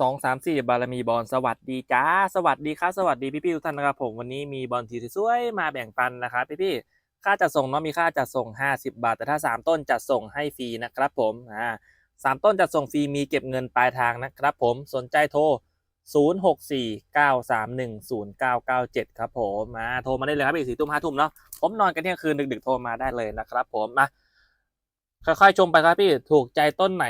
สองสามสี่บารมีบอลสวัสดีจ้า สวัสดีครับสวัสดีพี่พี่ทุกท่านนะครับผมวันนี้มีบอลสีสวยมาแบ่งปันนะครับพี่พี่ค่าจัดส่งเนาะมีค่าจัดส่ง 50 บาท แต่ถ้า 3 ต้นจัดส่งให้ฟรีนะครับผมอ่าสามต้นจัดส่งฟรีมีเก็บเงินปลายทางนะครับผมสนใจโทร 0649310997 ครับผมมาโทรมาได้เลยครับอีกสี่ทุ่มห้าทุ่มเนาะผมนอนกันเที่ยงคืนดึกๆโทรมาได้เลยนะครับผมมาค่อยๆชมไปครับพี่ถูกใจต้นไหน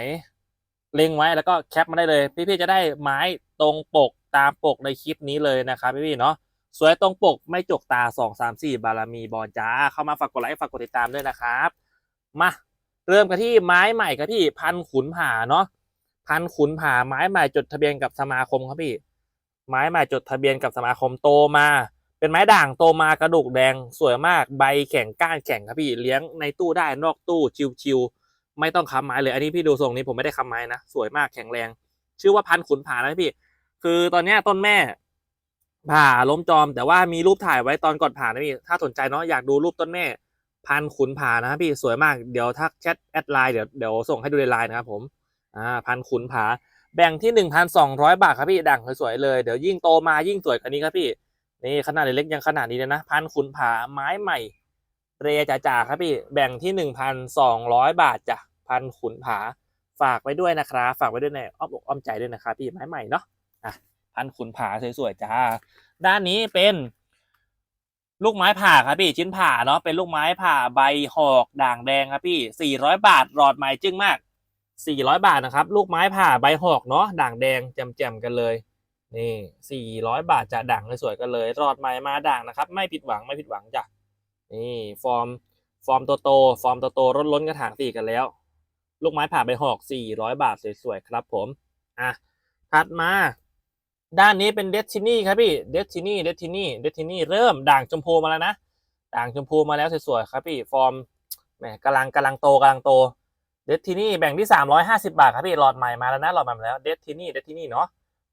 เล็งไว้แล้วก็แคปมาได้เลย พี่ๆจะได้ไม้ตรงปกตามปกในคลิปนี้เลยนะครับพี่ๆเนาะสวยตรงปกไม่จกตาสองสามสี่บารมีบอลจ้า เข้ามาฝากกดไลค์ฝากกดติดตามด้วยนะครับ มาเริ่มกันที่ไม้ใหม่ครับพี่พันขุนผาเนาะพันขุนผาไม้ใหม่จดทะเบียนกับสมาคมครับพี่ ไม้ใหม่จดทะเบียนกับสมาคมโตมา เป็นไม้ด่างโตมากระดูกแดงสวยมากใบแข็งก้านแข็งครับพี่ เลี้ยงในตู้ได้นอกตู้ชิวๆ ไม่ต้องค้ำไม้เลย อันนี้พี่ดูทรงนี้ผมไม่ได้ค้ำไม้นะ สวยมากแข็งแรง ชื่อว่าพันขุนผานะพี่ คือตอนนี้ต้นแม่ ผ่าล้มจอม แต่ว่ามีรูปถ่ายไว้ตอนก่อนผ่านะพี่ ถ้าสนใจเนาะอยากดูรูปต้นแม่ พันขุนผานะพี่สวยมาก เดี๋ยวทักแชทแอดไลน์เดี๋ยวเดี๋ยวส่งให้ดูในไลน์นะครับผม อ่าพันขุนผา แบ่งที่หนึ่งพันสองร้อยบาทครับพี่ด่งสวยๆเลย เดี๋ยวยิ่งโตมายิ่งสวยกว่านี้ครับพี่ นี่ขนาดเล็กยังขนาดนี้เลยนะ พันขุนผาไม้ใหม่ เรจ่าๆครับพี่แบ่งที่หนึ่งพันสองร้อยบาทจ้ะพันขุนผาฝากไว้ด้วยนะครับฝากไว้ด้วยในอ้อมอกอ้อมใจด้วยนะครับพี่ไม้ใหม่เนาะอะพันขุนผาสวยๆจ้าด้านนี้เป็นลูกไม้ผ่าครับพี่ชิ้นผ่าเนาะเป็นลูกไม้ผ่าใบหอกด่างแดงครับพี่สี่ร้อยบาทหลอดใหม่จึ้งมากสี่ร้อยบาทนะครับลูกไม้ผ่าใบหอกเนาะด่างแดงแจ่มๆกันเลยนี่สี่ร้อยบาทจะด่างสวยๆกันเลยรอดใหม่มาด่างนะครับ ไม่ผิดหวังไม่ผิดหวังจ้ะ นี่ฟอร์มฟอร์มโตโต ฟอร์มโตโตๆล้นล้นกระถางสี่กันแล้ว ลูกไม้ผ่าใบหอกสี่ร้อยบาทสวยๆครับผม อะ ถัดมา ด้านนี้เป็นเด t ทินี่ครับพี่เด t ทินี่เด t ทินี่เด t ทินี่เริ่มด่างชมพูมาแล้วนะ ด่างชมพูมาแล้วสวยๆครับพี่ ฟอร์มแหมกำลังกำลังโตกำลังโตเด t ทินี่แบ่งที่สามร้อยห้าสิบาทครับพี่หลอดใหม่มาแล้วนะหลอดใหม่มาแล้วเด t ทินี่เด t ทินี่เนาะ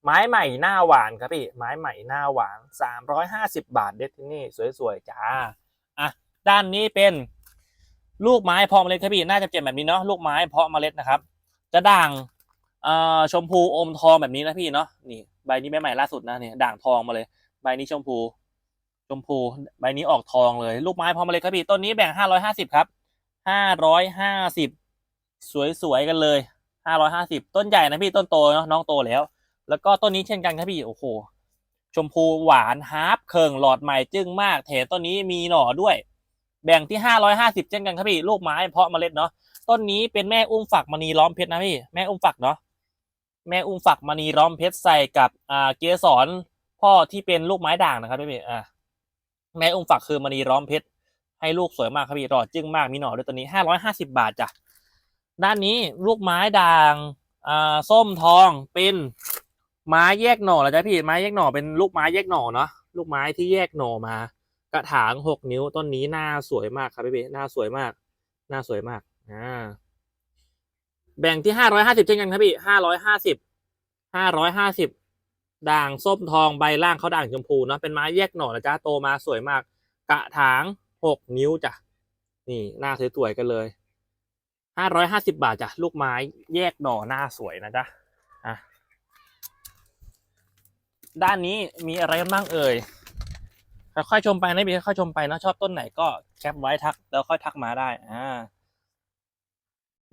ไม้ใหม่หน้าหวานครับพี่ไม้ใหม่หน้าหวานสามร้อยห้าสิบาทเด็ดที่นี่สวยๆจ้า ด้านนี้เป็นลูกไม้พาะเมล็ดครับพี่น่าจะเจ็บแบบนี้เนาะลูกไม้เพาะเมล็ดนะครับ จะด่างชมพูอมทองแบบนี้นะพี่เนาะนี่ใบนี้ใบใหม่ล่าสุดนะเนี่ยด่างทองมาเลย ใบนี้ชมพู ชมพูใบนี้ออกทองเลย ลูกไม้พาะเมล็ดครับพี่ต้นนี้แบ่งห้าร้อยห้าสิบครับห้าร้อยห้าสิบสวยๆกันเลยห้าร้อยห้าสิบต้นใหญ่นะพี่ต้นโตเนาะน้องโตแล้ว แล้วก็ต้นนี้เช่นกันครับพี่โอ้โหชมพูหวานฮาร์ปเคิงหลอดใหม่จึ้งมากแถมต้นนี้มีหน่อด้วย แบ่งที่ห้าร้อยห้าสิบเช่นกันครับพี่ ลูกไม้เพาะเมล็ดเนาะ ต้นนี้เป็นแม่อุ้มฝักมณีล้อมเพชรนะพี่ แม่อุ้มฝักเนาะ แม่อุ้มฝักมณีล้อมเพชรใส่กับอ่าเกสรพ่อที่เป็นลูกไม้ด่างนะครับพี่อ่าแม่อุ้มฝักคือมณีล้อมเพชร ให้ลูกสวยมากครับพี่หลอดจึ้งมากมีหน่อด้วยตัวนี้ห้าร้อยห้าสิบาทจ้ะ ด้านนี้ลูกไม้ด่างอ่าส้มทองเป็นไม้แยกหน่อแล้วจ้ะพี่ ไม้แยกหน่อเป็นลูกไม้แยกหน่อเนาะ ลูกไม้ที่แยกหน่อมา กระถางหกนิ้วต้นนี้หน้าสวยมากครับพี่เบหน้าสวยมาก หน้าสวยมากอ่าแบ่งที่ห้าร้อยห้าสิบเช่นกันครับพี่ห้าร้อยห้าสิบห้าร้อยห้าสิบด่างส้มทองใบล่างเขาด่างชมพูเนาะเป็นไม้แยกหน่อนะจ๊ะโตมาสวยมาก กระถางหกนิ้วจ้ะนี่หน้าสวยๆกันเลยห้าร้อยห้าสิบาทจ้ะลูกไม้แยกหน่อหน้าสวยนะจ๊ะอะด้านนี้มีอะไรบ้างเอ่ย ค่อยชมไปนะพี่ค่อยชมไปนะชอบต้นไหนก็แคปไว้ทัก แล้วค่อยทักมาได้ อ่า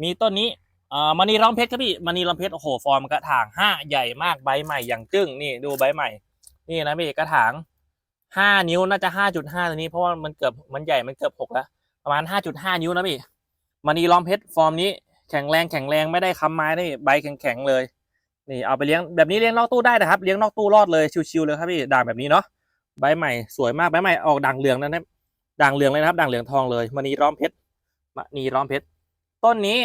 มีต้นนี้อ่ามณีร้องเพชรครับพี่มณีร้องเพชรโอ้โหฟอร์มกระถางห้าใหญ่มากใบใหม่อย่างจึ้งนี่ดูใบใหม่ นี่นะพี่กระถางห้านิ้วน่าจะห้าจุดห้าตัวนี้เพราะว่ามันเกือบมันใหญ่มันเกือบหกแล้วประมาณห้าจุดห้านิ้วนะพี่มณีล้อมเพชรฟอร์มนี้แข็งแรงแข็งแรงไม่ได้ค้ำไม้นี่ใบแข็งๆเลย นี่เอาไปเลี้ยงแบบนี้เลี้ยงนอกตู้ได้นะครับ เลี้ยงนอกตู้รอดเลยชิวๆเลยครับพี่ด่างแบบนี้เนาะ ใบใหม่สวยมากใบใหม่ออกด่างเหลืองนะเนี่ยด่างเหลืองเลยนะครับด่างเหลืองทองเลยมณีล้อมเพชรมณีล้อมเพชรต้นนี้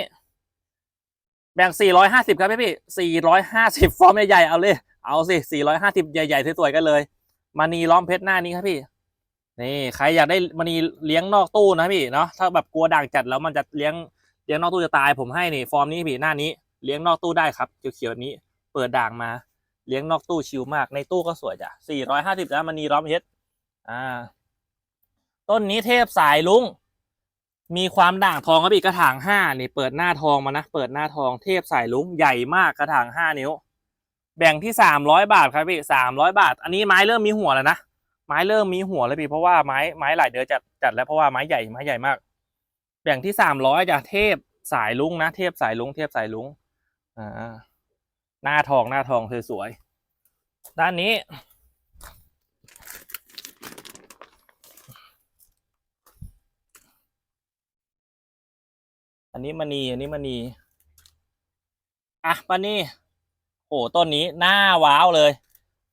แบ่ง 450 ครับพี่พี่450 ฟอร์มใหญ่ๆเอาเลย เอาสิ 450 ใหญ่ๆสวยๆกันเลยมณีล้อมเพชรหน้านี้ครับพี่นี่ใครอยากได้มณีเลี้ยงนอกตู้นะพี่เนาะถ้าแบบกลัวด่างจัดแล้วมันจะเลี้ยงเลี้ยงนอกตู้จะตายผมให้นี่ ฟอร์มนี้พี่หน้านี้เลี้ยงนอกตู้ได้ครับเขียวๆนี้ เปิดด่างมา เลี้ยงนอกตู้ชิลมาก ในตู้ก็สวยจ้ะ450จ้ะมณีล้อมเพชรอ่า ต้นนี้เทพสายลุง มีความด่างทองครับพี่กระถางห้านี่เปิดหน้าทองมานะ เปิดหน้าทองเทพสายลุงใหญ่มากกระถางห้านิ้ว แบ่งที่สามร้อยบาทครับพี่สามร้อยบาท อันนี้ไม้เริ่มมีหัวแล้วนะ ไม้เริ่มมีหัวแล้วพี่เพราะว่าไม้ไม้หลายเดือนจัดจัดแล้วเพราะว่าไม้ใหญ่ไม้ใหญ่มาก แบ่งที่สามร้อยจะเทพสายลุงนะ เทพสายลุงเทพสายลุงอ่า หน้าทองหน้าทองสวยๆด้านนี้ อันนี้มณีอันนี้มณีอะปานี่โอ้ต้นนี้หน้าว้าวเลย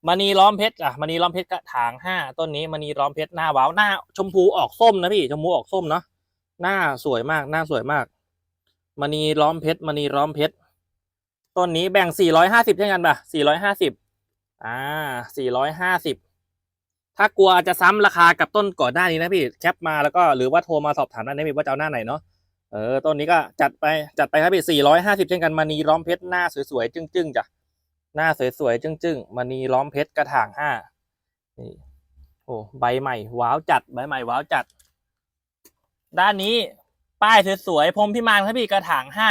มณีล้อมเพชรอะมณีล้อมเพชรกระถางห้าต้นนี้มณีล้อมเพชรหน้าว้าวหน้า ชมพูออกส้มนะพี่ชมพูออกส้มเนาะหน้าสวยมากหน้าสวยมากมณีล้อมเพชรมณีล้อมเพชร ต้นนี้แบ่งสี่ร้อยห้าสิบเช่นกันป่ะสี่ร้อยห้าสิบอ่าสี่ร้อยห้าสิบถ้ากลัวจะซ้ำราคากับต้นก่อนหน้านี้นะพี่แคปมาแล้วก็หรือว่าโทรมาสอบถามได้นะพี่ว่าจะเอาหน้าไหนเนาะเออต้นนี้ก็จัดไปจัดไปครับพี่สี่ร้อยห้าสิบเช่นกันมณีล้อมเพชรหน้าสวยๆจึ้งๆจ้ะหน้าสวยๆจึ้งๆมณีล้อมเพชรกระถางห้านี่โอ้ใบใหม่ว้าวจัดใบใหม่ว้าวจัด ด้านนี้ป้ายสวยๆพรมพิมานครับพี่กระถางห้า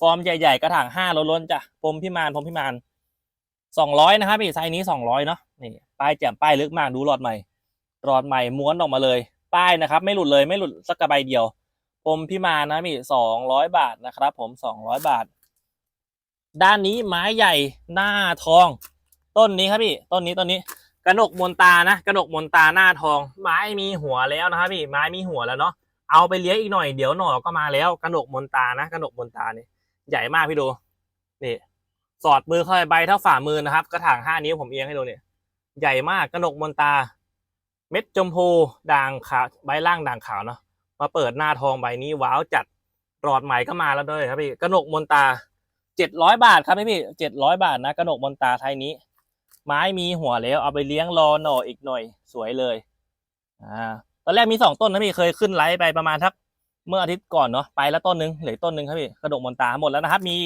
ฟอร์มใหญ่ๆกระถางห้าล้นๆจ้ะพรมพิมานพรมพิมานสองร้อยนะครับพี่ไซส์นี้สองร้อยเนาะนี่ป้ายแจ่มป้ายลึกมากดูหลอดใหม่หลอดใหม่ม้วนออกมาเลย ป้ายนะครับ ไม่หลุดเลยไม่หลุดสักกระใบเดียวผมพี่มานนะมีสองร้อยบาทนะครับ ผมสองร้อยบาท ด้านนี้ไม้ใหญ่หน้าทอง ต้นนี้ครับพี่ต้นนี้ต้นนี้กระหนกมนตานะกระหนกมนตาหน้าทอง ไม้มีหัวแล้วนะครับพี่ไม้มีหัวแล้วเนาะเอาไปเลี้ยงอีกหน่อยเดี๋ยวหน่อก็มาแล้วกระหนกมนตานะกระหนกมนตานี่ ใหญ่มากพี่ดู นี่ สอดมือเข้าไปใบเท่าฝ่ามือนะครับ กระถางห้านิ้วผมเอียงให้ดูเนี่ย ใหญ่มากกระหนกมนตา เม็ดจมพูด่างขาวใบล่างด่างขาวเนาะ มาเปิดหน้าทองใบนี้ว้าวจัดหลอดใหม่ก็มาแล้วด้วยครับพี่กระหนกมนตาเจ็ดร้อยบาทครับพี่เจ็ดร้อยบาทนะกระหนกมนตาไทยนี้ ไม้มีหัวแล้วเอาไปเลี้ยงรอหน่ออีกหน่อย สวยเลย อ่า ตอนแรกมีสองต้นนะพี่เคยขึ้นไลฟ์ไปประมาณทัก เมื่ออาทิตย์ก่อนเนาะไปแล้วต้นหนึงเหลือต้นหนึงครับพี่กระหนกมนตาหมดแล้วนะครับ มี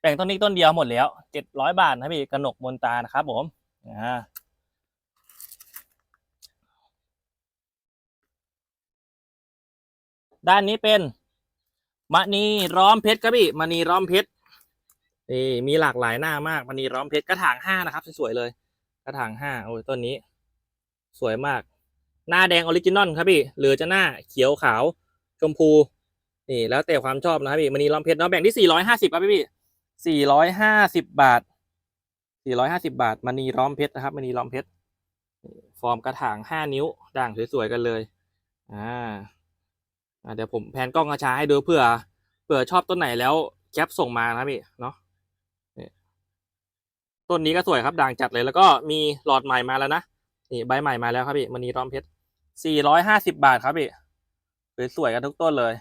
แบ่งต้นนี้ต้นเดียวหมดแล้วเจ็ดร้อยบาทนะพี่กระหนกมนตานะครับ ผมอ่าด้านนี้เป็นมณีร้อมเพชรครับพี่มณีร้อมเพชรนี่มีหลากหลายหน้ามากมณีร้อมเพชรกระถางห้านะครับสวยๆเลย กระถางห้าโอ้ยต้นนี้ สวยมาก หน้าแดงออริจินอลครับพี่เหรือจะหน้าเขียวขาว ชมพู นี่แล้วแต่ความชอบนะครับพี่มณีร้อมเพชรเนาะแบ่งที่สี่ร้อยห้าสิบครับพี่พี่สี่ร้อยห้าสิบบาทสี่ร้อยห้าสิบาทมณีร้อมเพชรนะครับมณีร้อมเพชรฟอร์มกระถางห้านิ้วด่างสวยๆกันเลยอ่าอ่าเดี๋ยวผมแผนกล้องกระชาให้ดูเผื่อเผื่อชอบต้นไหนแล้วแคปส่งมานะครับพี่เนาะต้นนี้ก็สวยครับด่างจัดเลยแล้วก็มีหลอดใหม่มาแล้วนะนี่ใบใหม่มาแล้วครับพี่มันนีร้อมเพชรสี่ร้อยห้าสิบาทครับพี่ สวยๆกันทุกต้นเลย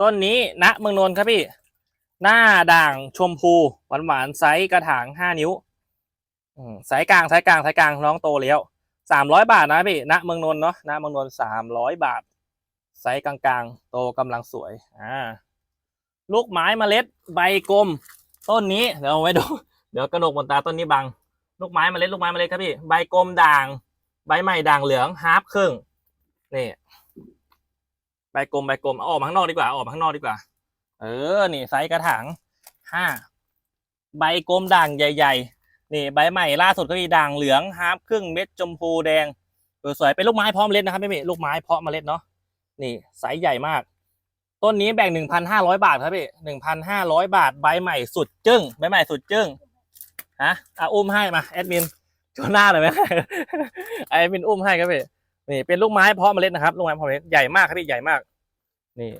ต้นนี้ณเมืองนนท์ครับพี่ หน้าด่างชมพูหวานหวานๆไซส์กระถางห้านิ้วอืมไซส์กลางไซส์กลางไซส์กลางน้องโตแล้วสามร้อยบาทนะพี่ณเมืองนนท์เนาะณเมืองนนท์สามร้อยบาทไซส์กลางๆ โตกำลังสวยอ่าลูกไม้เมล็ดใบกลม ต้นนี้เดี๋ยวเอาไว้ดู เดี๋ยวกระหนกบนตาต้นนี้บัง ลูกไม้เมล็ดลูกไม้เมล็ดครับพี่ ใบกลมด่าง ใบใหม่ด่างเหลืองฮาร์ปครึ่งนี่ ใบกลมใบกลมเอาออกมาข้างนอกดีกว่าออกมาข้างนอกดีกว่า เออ นี่ไซส์กระถางห้าใบกลมด่างใหญ่ ๆ นี่ใบใหม่ล่าสุดก็มีด่างเหลืองฮาร์ปครึ่งเม็ดชมพูแดงสวยๆเป็นลูกไม้พร้อมเมล็ดนะครับพี่ลูกไม้เพาะเมล็ดเนาะนี่ไซส์ใหญ่มาก ต้นนี้แบ่งหนึ่งพันห้าร้อยบาทครับพี่หนึ่งพันห้าร้อยบาทใบใหม่สุดจึ้งใบใหม่สุดจึ้งฮะอะอุ้มให้มาแอดมินโชว์หน้าเลยไหมแอดมินอุ้มให้ครับพี่ นี่เป็นลูกไม้เพาะเมล็ดนะครับลูกไม้เพาะเมล็ดใหญ่มากครับพี่ใหญ่มาก นี่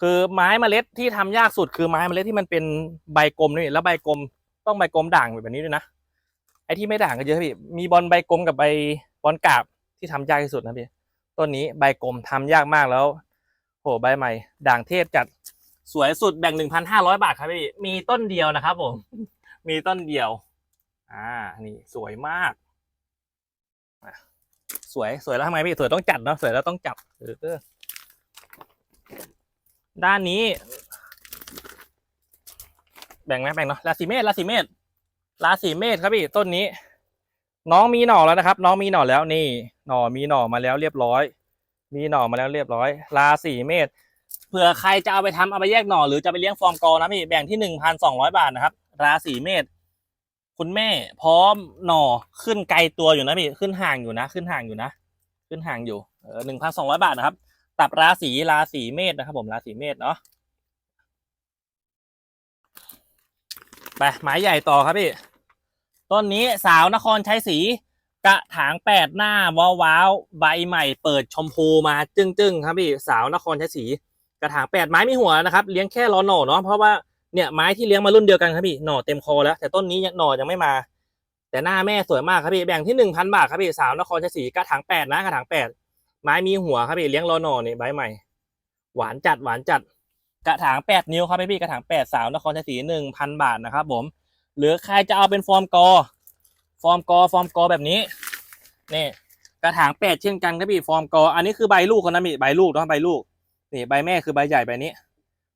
คือไม้เมล็ดที่ทำยากสุดคือไม้เมล็ดที่มันเป็นใบกลมนี่แล้วใบกลมต้องใบกลมด่างแบบนี้ด้วยนะไอ้ที่ไม่ด่างก็เยอะพี่มีบอลใบกลมกับใบบอลกาบที่ทำยากที่สุดนะพี่ต้นนี้ใบกลมทำยากมากแล้วโหใบใหม่ ด่างเทพจัดสวยสุดแบ่งหนึ่งพันห้าร้อยบาทครับพี่มีต้นเดียวนะครับผม มีต้นเดียว อ่า นี่สวยมาก สวยสวยแล้วทำไงพี่สวยต้องจัดเนาะสวยแล้วต้องจับเออด้านนี้ แบ่งไหมแบ่งเนาะราศีเมษราศีเมษราศีเมษครับพี่ต้นนี้ น้องมีหน่อแล้วนะครับ น้องมีหน่อแล้วนี่ หน่อมีหน่อมาแล้วเรียบร้อย มีหน่อมาแล้วเรียบร้อย ราศีเมษเผื่อใครจะเอาไปทำเอาไปแยกหน่อหรือจะไปเลี้ยงฟอร์มกอนะพี่แบ่งที่หนึ่งพันสองร้อยบาทนะครับ ราศีเมษ คุณแม่พร้อมหน่อขึ้นไกลตัวอยู่นะพี่ขึ้นห่างอยู่นะ ขึ้นห่างอยู่นะ ขึ้นห่างอยู่เออหนึ่งพันสองร้อยบาทนะครับ ตับราศีราศีเมษนะครับ ผมราศีเมษเนาะไปหมายใหญ่ต่อครับพี่ต้นนี้สาวนครชัยศรีกระถางแปดหน้าว้าวว้าวใบใหม่เปิดชมพูมาจึ้งจึ้งๆครับพี่สาวนครชัยศรีกระถางแปดไม้มีหัวนะครับ เลี้ยงแค่รอหน่อเนาะเพราะว่า เนี่ยไม้ที่เลี้ยงมารุ่นเดียวกันครับพี่หน่อเต็มคอแล้ว แต่ต้นนี้ยังหน่อยังไม่มา แต่หน้าแม่สวยมากครับพี่แบ่งที่หนึ่งพันบาทครับพี่สาวนครชัยศรีกระถางแปดนะกระถางแปดไม้มีหัวครับพี่เลี้ยงรอหน่อนี่ใบใหม่ หวานจัดหวานจัด กระถางแปดนิ้วครับพี่กระถางแปดสาวนครชัยศรีหนึ่งพันบาทนะครับผมหรือใครจะเอาเป็นฟอร์มกอ ฟอร์มกอฟอร์มกอแบบนี้นี่กระถางแปดเช่นกันครับพี่ฟอร์มกอ อันนี้คือใบลูกเขานะพี่ใบลูกเนาะใบลูกนี่ใบแม่คือใบใหญ่ใบนี้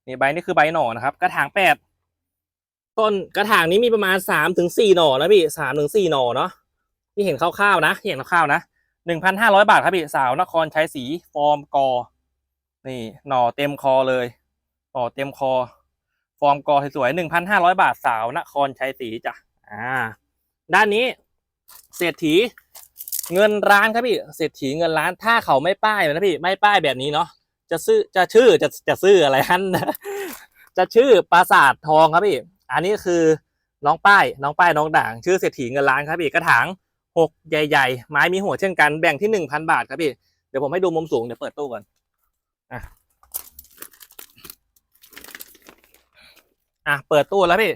นี่ใบนี้คือใบหน่อนะครับ กระถางแปดต้นกระถางนี้มีประมาณสามถึงสี่หน่อนะพี่สามถึงสี่หน่อเนาะที่เห็นคร่าวๆนะที่เห็นคร่าวๆนะหนึ่งพันห้าร้อยบาทครับพี่สาวนครใชัยศรีฟอร์มกอ นี่หน่อเต็มคอเลยหน่อเต็มคอ ฟอร์มกอสวยๆหนึ่งพันห้าร้อยบาทสาวนครใชัยศรีจ้ะอ่า ด้านนี้เศรษฐีเงินร้านครับพี่เศรษฐีเงินร้านถ้าเขาไม่ป้ายนะพี่ไม่ป้ายแบบนี้เนาะ จะซื้อจะชื่อจะจะซื้ออะไรฮันจะชื่อปราสาททองครับพี่ อันนี้คือน้องป้ายน้องป้ายน้องด่าง ชื่อเศรษฐีเงินล้านครับพี่กระถางหกใหญ่ ๆ ไม้มีหัวเช่นกันแบ่งที่หนึ่งพันบาทครับพี่เดี๋ยวผมให้ดูมุมสูงเดี๋ยวเปิดตู้ก่อนอะอะเปิดตู้แล้วพี่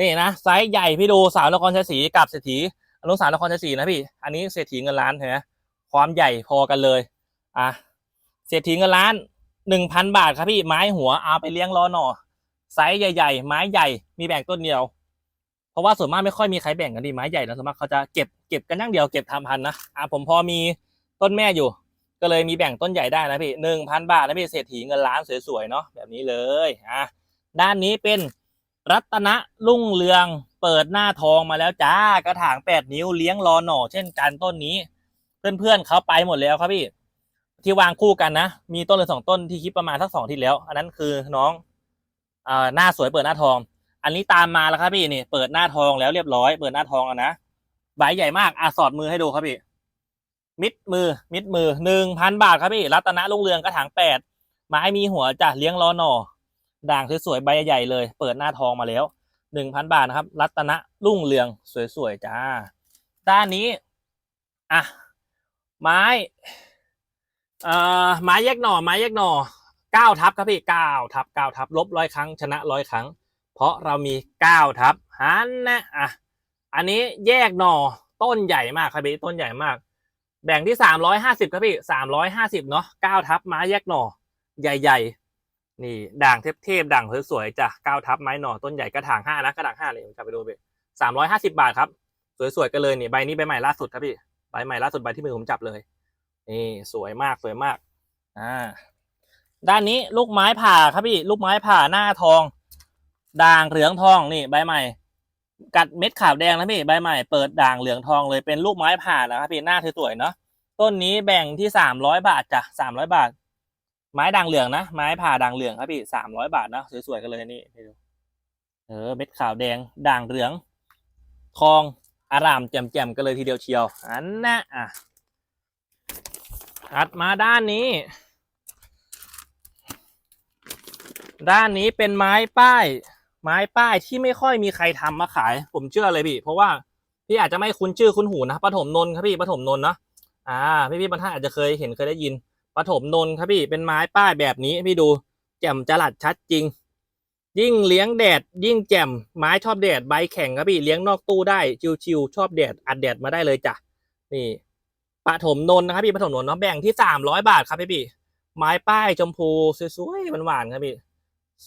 นี่นะไซส์ใหญ่พี่ดูสาวนครชัยศรีกับเศรษฐีอนุสาวนครชัยศรีนะพี่ อันนี้เศรษฐีเงินล้านเห็นไหมความใหญ่พอกันเลย อะ ศรษฐีเงินล้านหนึ่งพันบาทครับพี่ไม้หัวเอาไปเลี้ยงรอหน่อไซส์ใหญ่ ๆ ไม้ใหญ่มีแบ่งต้นเดียว เพราะว่าส่วนมากไม่ค่อยมีใครแบ่งกันดีไม้ใหญ่นะส่วนมากเขาจะเก็บเก็บกันอย่างเดียวเก็บทำพันนะอะผมพอมีต้นแม่อยู่ ก็เลยมีแบ่งต้นใหญ่ได้นะพี่หนึ่งพันบาทนะพี่เศรษฐีเงินล้านสวยๆเนาะแบบนี้เลยอะด้านนี้เป็นรัตนะรุ่งเรืองเปิดหน้าทองมาแล้วจ้ากระถางแปดนิ้วเลี้ยงรอหน่อเช่นกันต้นนี้ เพื่อนๆเขาไปหมดแล้วครับพี่ ที่วางคู่กันนะ มีต้นเลยสองต้นที่คลิปประมาณสักสองที่แล้ว อันนั้นคือน้องอ่าหน้าสวยเปิดหน้าทอง อันนี้ตามมาแล้วครับพี่นี่เปิดหน้าทองแล้วเรียบร้อยเปิดหน้าทองแล้วนะใบใหญ่มากอะสอดมือให้ดูครับพี่มิดมือ มิดมือหนึ่งพันบาทครับพี่รัตนะรุ่งเรืองกระถางแปดไม้มีหัวจ้ะเลี้ยงรอหน่อด่างสวยๆใบใหญ่เลย เปิดหน้าทองมาแล้วหนึ่งพันบาทนะครับ รัตนะรุ่งเรืองสวยๆจ้า ด้านนี้ อะ ไม้ เอ่อไม้แยกหน่อไม้แยกหน่อเก้าทับครับพี่เก้าทับเก้าทับลบร้อยครั้งชนะร้อยครั้ง เพราะเรามีเก้าทับฮันนะอะอันนี้แยกหน่อต้นใหญ่มากครับพี่ต้นใหญ่มาก แบ่งที่สามร้อยห้าสิบครับพี่สามร้อยห้าสิบเนาะเก้าทับไม้แยกหน่อใหญ่ๆ นี่ด่างเทพๆด่างสวยๆจ้ะเก้าทับไม้หน่อต้นใหญ่กระถางห้านะกระถางห้าเลยผมจะไปดูไปสามร้อยห้าสิบาทครับสวยๆกันเลยนี่ใบนี้ใบใหม่ล่าสุดครับพี่ใบใหม่ล่าสุดใบที่มือผมจับเลย นี่สวยมากสวยมากอ่าด้านนี้ลูกไม้ผ่าครับพี่ลูกไม้ผ่าหน้าทอง ด่างเหลืองทองนี่ใบใหม่ กัดเม็ดขาวแดงนะพี่ใบใหม่เปิดด่างเหลืองทองเลยเป็นลูกไม้ผ่านะครับพี่หน้าสวยๆเนาะต้นนี้แบ่งที่สามร้อยบาทจ้ะสามร้อยบาท ไม้ด่างเหลืองนะไม้ผ่าด่างเหลืองครับพี่สามร้อยบาทนะสวยๆกันเลยนี่เออเม็ดขาวแดงด่างเหลืองทองอารามแจ่มๆกันเลยทีเดียวเชียวอันนะอะัดมาด้านนี้ ด้านนี้เป็นไม้ป้าย ไม้ป้ายที่ไม่ค่อยมีใครทำมาขาย ผมเชื่อเลยพี่ เพราะว่าพี่อาจจะไม่คุ้นชื่อคุ้นหูนะปฐมนนท์ครับพี่ปฐมนนท์เนาะอ่า พี่พี่บรรทัดอาจจะเคยเห็นเคยได้ยินปฐมนนท์ครับพี่เป็นไม้ป้ายแบบนี้พี่ดูแจ่มจรัสชัดจริง ยิ่งเลี้ยงแดด ยิ่งแจ่มไม้ชอบแดดใบแข็งครับพี่เลี้ยงนอกตู้ได้ชิวๆชอบแดดอัดแดดมาได้เลยจ้ะนี่ ปฐมนนท์นะครับพี่ปฐมนนท์เนาะแบ่งที่สามร้อยบาทครับพี่พี่ไม้ป้ายชมพูสวยๆหวานๆครับพี่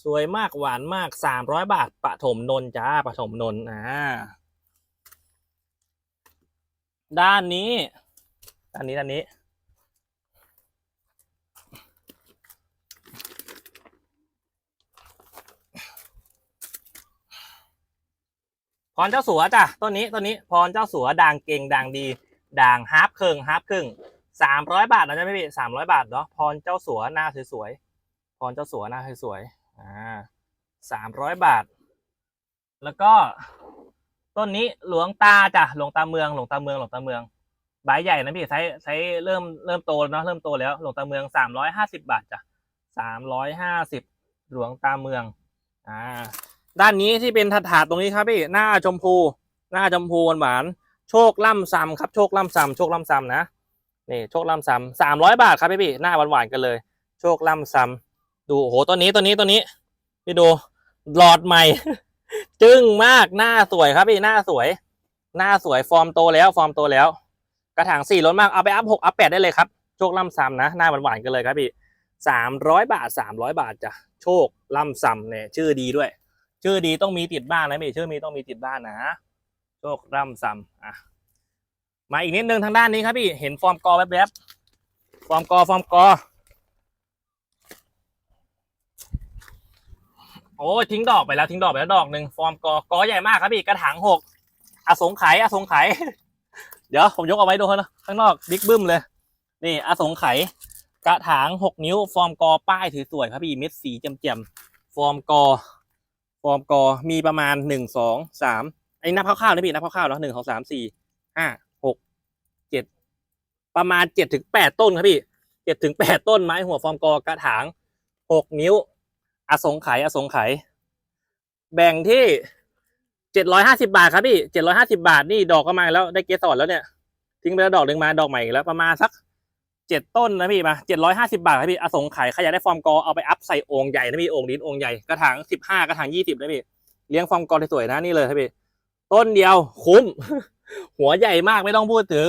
สวยมากหวานมากสามร้อยบาทปฐมนนท์จ้าปฐมนนท์อ่าด้านนี้ ด้านนี้ด้านนี้ พรเจ้าสัวจ้ะต้นนี้ต้นนี้พรเจ้าสัวด่างเก่งด่างดี ด่างฮาร์ปครึ่งฮาร์ปครึ่งสามร้อยบาทนะจ๊ะพี่สามร้อยบาทเนาะพรเจ้าสัวหน้าสวยๆพรเจ้าสัวหน้าสวยๆอ่าสามร้อยบาท แล้วก็ต้นนี้หลวงตาจ้ะหลวงตาเมืองหลวงตาเมืองหลวงตาเมืองใบใหญ่นะพี่ไซส์ไซส์เริ่มเริ่มโตแล้วเนาะเริ่มโตแล้วหลวงตาเมืองสามร้อยห้าสิบบาทจ้ะสามร้อยห้าสิบหลวงตาเมืองอ่าด้านนี้ที่เป็นถาดตรงนี้ครับพี่หน้าชมพู หน้าชมพูหวานๆ โชคล่ำซ้ำครับ โชคล่ำซ้ำโชคล่ำซ้ำนะนี่โชคล่ำซ้ำสามร้อยบาทครับพี่พี่หน้าหวานๆกันเลย โชคล่ำซ้ำดูโอ้โหตัวนี้ตัวนี้ตัวนี้พี่ดูหลอดใหม่ จึ้งมากหน้าสวยครับพี่หน้าสวย หน้าสวยฟอร์มโตแล้วฟอร์มโตแล้ว กระถางสี่ล้นมากเอาไปอัพหกอัพแปดได้เลยครับโชคล่ำซ้ำนะหน้าหวานๆกันเลยครับพี่สามร้อยบาทสามร้อยบาทจ้ะโชคล่ำซ้ำเนี่ยชื่อดีด้วย ชื่อดีต้องมีติดบ้านนะพี่ชื่อมีต้องมีติดบ้านนะ โชคร่ำซำอะมาอีกนิดนึงทางด้านนี้ครับพี่เห็นฟอร์มกอแวบๆฟอร์มกอฟอร์มกอโอ้ยทิ้งดอกไปแล้วทิ้งดอกไปแล้วดอกหนึ่งฟอร์มกอกอใหญ่มากครับพี่กระถางหกอสงไขยอสงไขยเดี๋ยวผมยกเอาไว้ดูนะข้างนอกบิ๊กบึ้มเลย นี่อสงไขยกระถางหกนิ้ว ฟอร์มกอป้ายถือสวยครับพี่เม็ดสีแจ่มๆฟอร์มกอ ฟอร์มกอมีประมาณหนึ่งสองสาม ไอ้นับคร่าวๆนะพี่นับคร่าวๆเนาะหนึ่งสองสามสี่ห้าหกเจ็ดประมาณเจ็ดถึงแปดต้นครับพี่เจ็ดถึงแปดต้นไม้หัวฟอร์มกอกระถางหกนิ้ว อสงไขยอสงไขยแบ่งที่เจ็ดร้อยห้าสิบาทครับพี่เจ็ดร้อยห้าสิบาทนี่ดอกก็มาแล้วได้เกสรแล้วเนี่ย ทิ้งไปแล้วดอกหนึ่งมาดอกใหม่อีกแล้วประมาณสักเจ็ดต้นนะพี่มาเจ็ดร้อยห้าสิบาทครับพี่อสงไขยใครอยากได้ฟอร์มกอเอาไปอัพใส่โอ่งใหญ่นะพี่โอ่งดินโอ่งใหญ่กระถางสิบห้ากระถางยี่สิบนะพี่เลี้ยงฟอร์มกอสวยๆนะนี่เลยครับพี่ ต้นเดียวคุ้ม หัวใหญ่มากไม่ต้องพูดถึง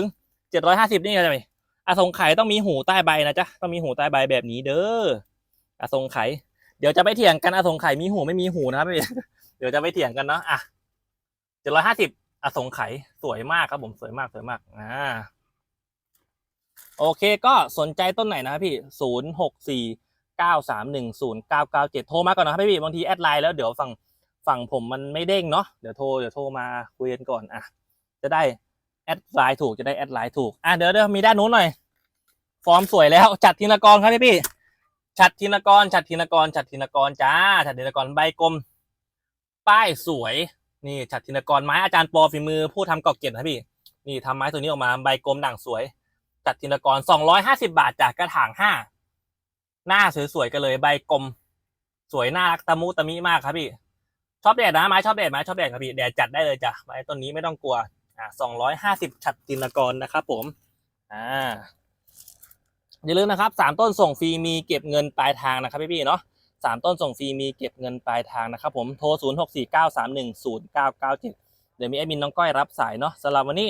เจ็ดร้อยห้าสิบนี่ไงพี่อสงไขยต้องมีหูใต้ใบนะจ๊ะต้องมีหูใต้ใบแบบนี้เด้ออสงไขยเดี๋ยวจะไปเถียงกันอสงไขยมีหูไม่มีหูนะครับพี่เดี๋ยวจะไปเถียงกันเนาะอะเจ็ดร้อยห้าสิบอสงไขยสวยมากครับผมสวยมากสวยมากอ่าโอเคก็สนใจต้นไหนนะครับพี่ศูนย์หกสี่เก้าสามหนึ่งศูนย์เก้าเก้าเจ็ดโทรมาก่อนนะครับพี่บางทีแอดไลน์แล้วเดี๋ยวฝั่ง ฝั่งผมมันไม่เด้งเนาะเดี๋ยวโทรเดี๋ยวโทรมาคุยกันก่อนอะจะได้แอดไลน์ถูกจะได้แอดไลน์ถูกอะเดี๋ยวเดี๋ยวมีด้านนู้นหน่อย ฟอร์มสวยแล้ว จัดทีละกรครับพี่พี่ฉัดธินกรฉัดธินกรฉัดธินกรจ้าฉัดธินกรใบกลม ป้ายสวย นี่ฉัดธินกรไม้อาจารย์ปอฝีมือผู้ทำกอกเก็ตนะพี่ นี่ทำไม้ตัวนี้ออกมาใบกลมด่างสวยฉัดธินกรสองร้อยห้าสิบาทจากกระถางห้าหน้าสวยๆกันเลยใบกลม สวยน่ารักตะมุตะมิมากครับพี่ ชอบแดดนะไม้ชอบแดดไม้ชอบแดดครับพี่แดดจัดได้เลยจ้ะไม้ต้นนี้ไม่ต้องกลัวอ่าสองร้อยห้าสิบฉัดธินกรนะครับผมอ่าอย่าลืมนะครับสามต้นส่งฟรีมีเก็บเงินปลายทางนะครับพี่ๆเนาะสามต้นส่งฟรีมีเก็บเงินปลายทางนะครับผมโทรศูนย์หกสี่เก้าสามหนึ่งศูนย์เก้าเก้าเจ็ดเดี๋ยวมีแอดมินน้องก้อยรับสายเนาะสำหรับวันนี้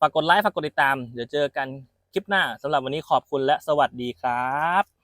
ฝากกดไลค์ฝากกดติดตาม เดี๋ยวเจอกันคลิปหน้าสำหรับวันนี้ขอบคุณและสวัสดีครับ